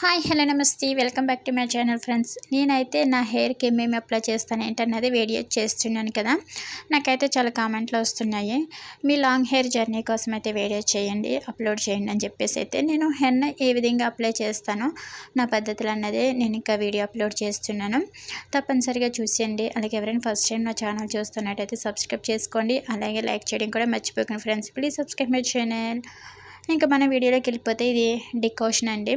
Hi hello నమస్తే. Welcome back to my channel friends. నేనైతే నా హెయిర్కి ఏమేమి అప్లై చేస్తాను ఏంటన్నది వీడియో చేస్తున్నాను కదా. నాకైతే చాలా కామెంట్లు వస్తున్నాయి. మీ లాంగ్ హెయిర్ జర్నీ కోసం అయితే వీడియో చేయండి అప్లోడ్ చేయండి అని చెప్పేసి అయితే నేను హెన్న ఏ విధంగా అప్లై చేస్తానో నా పద్ధతులు అన్నది నేను ఇంకా వీడియో అప్లోడ్ చేస్తున్నాను. తప్పనిసరిగా చూసేయండి. అలాగే ఎవరైనా ఫస్ట్ టైం నా ఛానల్ చూస్తున్నట్టయితే సబ్స్క్రైబ్ చేసుకోండి. అలాగే లైక్ చేయడం కూడా మర్చిపోకండి friends. Please subscribe my channel ఇంకా మన వీడియోలోకి వెళ్ళిపోతే ఇది డికాషన్ అండి.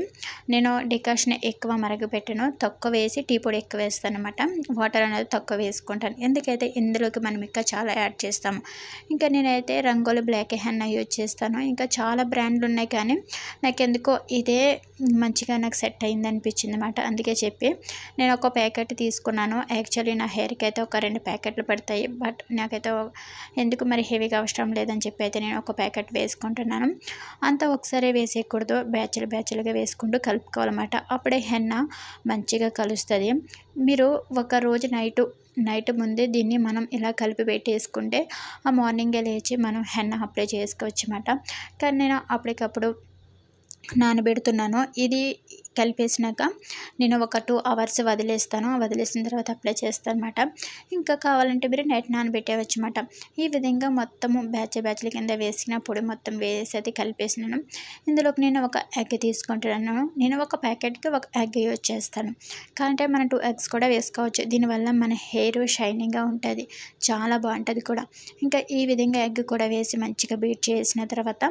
నేను డికాషన్ ఎక్కువ మరగపెట్టను. తక్కువ వేసి టీ పొడి ఎక్కువ వేస్తాను అనమాట వాటర్ అనేది తక్కువ వేసుకుంటాను. ఎందుకైతే ఇందులోకి మనం ఇంకా చాలా యాడ్ చేస్తాము. ఇంకా నేనైతే రంగులు బ్లాక్ హ్యాండ్ యూజ్ చేస్తాను. ఇంకా చాలా బ్రాండ్లు ఉన్నాయి కానీ నాకు ఎందుకో ఇదే మంచిగా నాకు సెట్ అయింది అనిపించింది అనమాట అందుకే చెప్పి నేను ఒక ప్యాకెట్ తీసుకున్నాను. యాక్చువల్లీ నా హెయిర్కి అయితే ఒక రెండు ప్యాకెట్లు పడతాయి. బట్ నాకైతే ఎందుకు మరి హెవీగా అవసరం లేదని చెప్పి అయితే నేను ఒక ప్యాకెట్ వేసుకుంటున్నాను. అంతా ఒకసారి వేసేయకూడదు. బ్యాచ్లు బ్యాచ్లుగా వేసుకుంటూ కలుపుకోవాలన్నమాట. అప్పుడే హెన్న మంచిగా కలుస్తుంది. మీరు ఒక రోజు నైటు నైట్ ముందే దీన్ని మనం ఇలా కలిపి పెట్టేసుకుంటే ఆ మార్నింగే లేచి మనం హెన్న అప్లై చేసుకోవచ్చు అన్నమాట కానీ నేను అప్పటికప్పుడు నానబెడుతున్నాను. ఇది కలిపేసినాక నేను ఒక టూ అవర్స్ వదిలేస్తాను. వదిలేసిన తర్వాత అప్లై చేస్తాను అనమాట ఇంకా కావాలంటే మీరు నైట్ నానబెట్టేయచ్చు అనమాట ఈ విధంగా మొత్తము బ్యాచ్ బ్యాచ్ల కింద వేసిన పొడి మొత్తం వేసి అది కలిపేసినాను. ఇందులోకి నేను ఒక ఎగ్ తీసుకుంటున్నాను. నేను ఒక ప్యాకెట్కి ఒక ఎగ్ యూజ్ చేస్తాను. కాదంటే మనం టూ ఎగ్స్ కూడా వేసుకోవచ్చు. దీనివల్ల మన హెయిర్ షైనింగ్గా ఉంటుంది. చాలా బాగుంటుంది కూడా. ఇంకా ఈ విధంగా ఎగ్ కూడా వేసి మంచిగా బీట్ చేసిన తర్వాత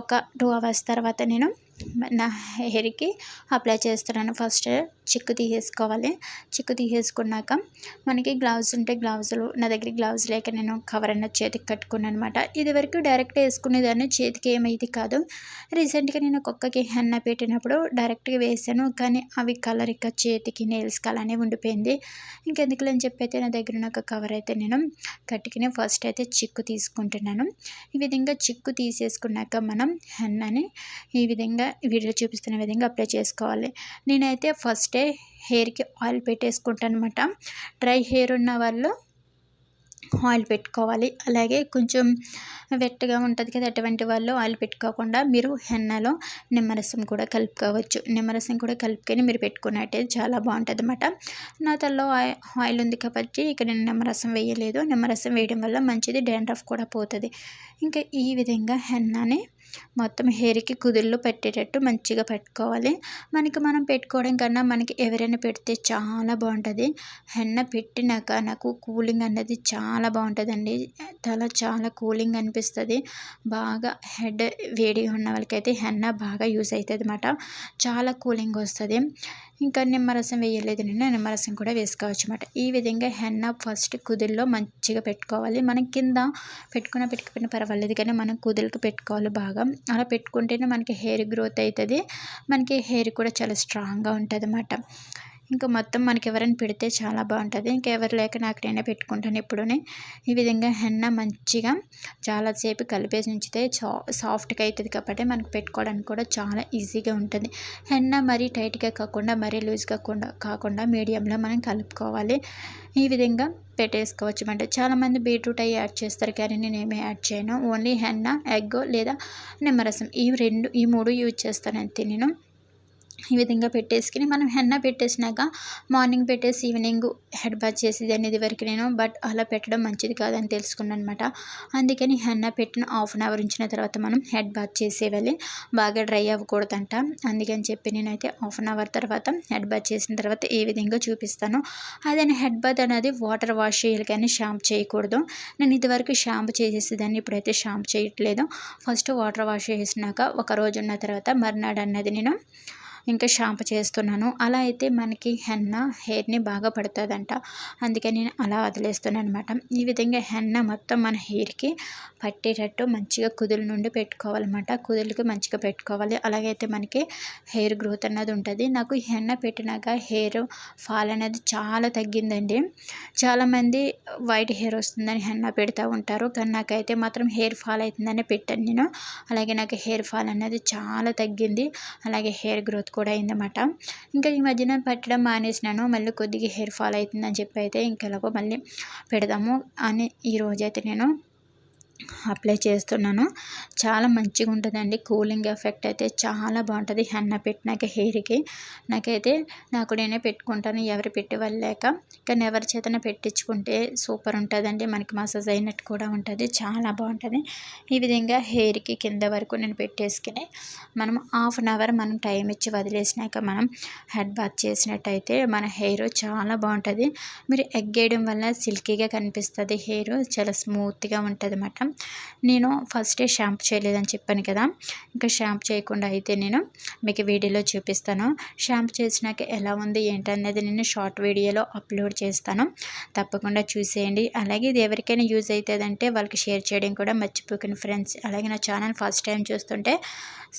ఒక టూ అవర్స్ తర్వాత నేను నా హెయిర్కి అప్లై చేస్తున్నాను. ఫస్ట్ చిక్కు తీసేసుకోవాలి. చిక్కు తీసేసుకున్నాక మనకి గ్లౌజ్ ఉంటే గ్లౌజులు నా దగ్గర గ్లౌజ్ లేక నేను కవర్ అన్న చేతికి కట్టుకున్నాను అనమాట ఇది వరకు డైరెక్ట్ వేసుకునేదాన్ని. చేతికి ఏమైంది కాదు రీసెంట్గా నేను కుక్కకి హెన్న పెట్టినప్పుడు డైరెక్ట్గా వేసాను. కానీ అవి కలర్ ఇక చేతికి నెయిల్స్ అలానే ఉండిపోయింది. ఇంకెందుకులని చెప్పి అయితే నా దగ్గర ఉన్న కవర్ అయితే నేను కట్టుకుని ఫస్ట్ అయితే చిక్కు తీసుకుంటున్నాను. ఈ విధంగా చిక్కు తీసేసుకున్నాక మనం హెన్నని ఈ విధంగా వీడియో చూపిస్తున్న విధంగా అప్లై చేసుకోవాలి. నేనైతే ఫస్టే హెయిర్కి ఆయిల్ పెట్టేసుకుంటాను అనమాట డ్రై హెయిర్ ఉన్న వాళ్ళు ఆయిల్ పెట్టుకోవాలి. అలాగే కొంచెం వెట్టగా ఉంటుంది కదా అటువంటి వాళ్ళు ఆయిల్ పెట్టుకోకుండా మీరు హెన్నలో నిమ్మరసం కూడా కలుపుకోవచ్చు. నిమ్మరసం కూడా కలుపుకొని మీరు పెట్టుకున్నట్టే చాలా బాగుంటుంది అనమాట నా తలలో ఆయిల్ ఉంది కాబట్టి ఇక్కడ నేను నిమ్మరసం వేయలేదు. నిమ్మరసం వేయడం వల్ల మంచిది డాండ్రఫ్ కూడా పోతుంది. ఇంకా ఈ విధంగా హెన్నాని మొత్తం హెయిర్కి కుదుళ్ళు పెట్టేటట్టు మంచిగా పెట్టుకోవాలి. మనకి మనం పెట్టుకోవడం కన్నా మనకి ఎవరైనా పెడితే చాలా బాగుంటుంది. హెన్న పెట్టినాక నాకు కూలింగ్ అన్నది చాలా బాగుంటుందండి. తల చాలా కూలింగ్ అనిపిస్తుంది. బాగా హెడ్ వేడిగా ఉన్న వాళ్ళకైతే హెన్న బాగా యూస్ అవుతుంది అనమాట చాలా కూలింగ్ వస్తుంది. ఇంకా నిమ్మరసం వేయలేదు నేను నిమ్మరసం కూడా వేసుకోవచ్చు అనమాట ఈ విధంగా హెన్న ఫస్ట్ కుదుల్లో మంచిగా పెట్టుకోవాలి. మనం కింద పెట్టుకున్న పెట్టుకున్న పర్వాలేదు కానీ మనం కుదులకు పెట్టుకోవాలి బాగా. అలా పెట్టుకుంటేనే మనకి హెయిర్ గ్రోత్ అవుతుంది. మనకి హెయిర్ కూడా చాలా స్ట్రాంగ్గా ఉంటుంది అన్నమాట ఇంకా మొత్తం మనకి ఎవరైనా పెడితే చాలా బాగుంటుంది. ఇంకా ఎవరు లేక నాకు నేనే పెట్టుకుంటాను ఎప్పుడూనే. ఈ విధంగా హెన్న మంచిగా చాలాసేపు కలిపేసి ఉంచితే చా సాఫ్ట్గా అవుతుంది కాబట్టి మనకు పెట్టుకోవడానికి కూడా చాలా ఈజీగా ఉంటుంది. హెన్న మరీ టైట్గా కాకుండా మరీ లూజ్గా కాకుండా కాకుండా మీడియంలో మనం కలుపుకోవాలి. ఈ విధంగా పెట్టేసుకోవచ్చు అంటే చాలామంది బీట్రూట్ అవి యాడ్ చేస్తారు కానీ నేను ఏమీ యాడ్ చేయను. ఓన్లీ హెన్న ఎగ్ లేదా నిమ్మరసం. ఈ రెండు ఈ మూడు యూజ్ చేస్తాను అంతే నేను ఈ విధంగా పెట్టేసుకుని మనం హెన్న పెట్టేసినాక మార్నింగ్ పెట్టేసి ఈవినింగ్ హెడ్ బాత్ చేసేది అనేది వరకు నేను బట్ అలా పెట్టడం మంచిది కాదని తెలుసుకున్నాను అనమాట అందుకని హెన్న పెట్టిన హాఫ్ అన్ అవర్ ఉంచిన తర్వాత మనం హెడ్ బాత్ చేసేవాలి బాగా డ్రై అవ్వకూడదంట. అందుకని చెప్పి నేనైతే హాఫ్ అన్ అవర్ తర్వాత హెడ్ బాత్ చేసిన తర్వాత ఏ విధంగా చూపిస్తాను అదే హెడ్ బాత్ అనేది వాటర్ వాష్ చేయాలి కానీ షాంపు చేయకూడదు. నేను ఇదివరకు షాంపు చేసేసేదాన్ని ఇప్పుడైతే షాంపు చేయట్లేదు. ఫస్ట్ వాటర్ వాష్ చేసినాక ఒక రోజు ఉన్న తర్వాత మర్నాడు అన్నది నేను ఇంకా షాంపూ చేస్తున్నాను. అలా అయితే మనకి హెన్న హెయిర్ని బాగా పడుతుందంట. అందుకే నేను అలా వదిలేస్తున్నాను అనమాట ఈ విధంగా హెన్న మొత్తం మన హెయిర్కి పట్టేటట్టు మంచిగా కుదుల నుండి పెట్టుకోవాలన్నమాట. కుదులకి మంచిగా పెట్టుకోవాలి. అలాగైతే మనకి హెయిర్ గ్రోత్ అన్నది ఉంటుంది. నాకు హెన్న పెట్టినాక హెయిర్ ఫాల్ అనేది చాలా తగ్గిందండి. చాలామంది వైట్ హెయిర్ వస్తుందని హెన్న పెడతా ఉంటారు. కానీ నాకైతే మాత్రం హెయిర్ ఫాల్ అవుతుందని పెట్టాను నేను. అలాగే నాకు హెయిర్ ఫాల్ అనేది చాలా తగ్గింది. అలాగే హెయిర్ గ్రోత్ కూడా అయిందన్నమాట. ఇంకా ఈ మధ్యన పెట్టడం మానేసినాను. మళ్ళీ కొద్దిగా హెయిర్ ఫాల్ అవుతుందని చెప్పి అయితే ఇంకెలాగో మళ్ళీ పెడదాము అని ఈరోజైతే నేను అప్లై చేస్తున్నాను. చాలా మంచిగా ఉంటుందండి. కూలింగ్ ఎఫెక్ట్ అయితే చాలా బాగుంటుంది. హెన్న పెట్టినాక హెయిర్కి. నాకైతే నాకు నేనే పెట్టుకుంటాను. ఎవరు పెట్టి వెళ్ళలేక కానీ ఎవరి చేతన పెట్టించుకుంటే సూపర్ ఉంటుందండి. మనకి మసాజ్ అయినట్టు కూడా ఉంటుంది. చాలా బాగుంటుంది. ఈ విధంగా హెయిర్కి కింద వరకు నేను పెట్టేసుకుని మనం హాఫ్ అన్ అవర్ మనం టైం ఇచ్చి వదిలేసినాక మనం హెడ్ బాత్ చేసినట్టయితే మన హెయిర్ చాలా బాగుంటుంది. మీరు ఎగ్గేయడం వల్ల సిల్కీగా కనిపిస్తుంది హెయిర్. చాలా స్మూత్గా ఉంటుంది అన్నమాట నేను ఫస్టే షాంపూ చేయలేదని చెప్పాను కదా. ఇంకా షాంపూ చేయకుండా అయితే నేను మీకు వీడియోలో చూపిస్తాను. షాంపూ చేసినాక ఎలా ఉంది ఏంటనేది నేను షార్ట్ వీడియోలో అప్లోడ్ చేస్తాను. తప్పకుండా చూసేయండి. అలాగే ఇది ఎవరికైనా యూజ్ అవుతుందంటే వాళ్ళకి షేర్ చేయడం కూడా మర్చిపోకండి ఫ్రెండ్స్. అలాగే నా ఛానల్ ఫస్ట్ టైం చూస్తుంటే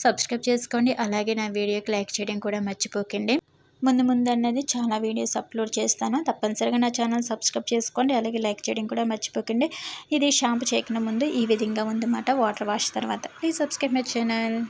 సబ్స్క్రైబ్ చేసుకోండి. అలాగే నా వీడియోకి లైక్ చేయడం కూడా మర్చిపోకండి. ముందు ముందు అన్నది చాలా వీడియోస్ అప్లోడ్ చేస్తాను. తప్పనిసరిగా నా ఛానల్ సబ్స్క్రైబ్ చేసుకోండి. అలాగే లైక్ చేయడం కూడా మర్చిపోకండి. ఇది షాంపూ చేయకుండా ముందు ఈ విధంగా ఉందన్నమాట. వాటర్ వాష్ తర్వాత. Please subscribe my channel.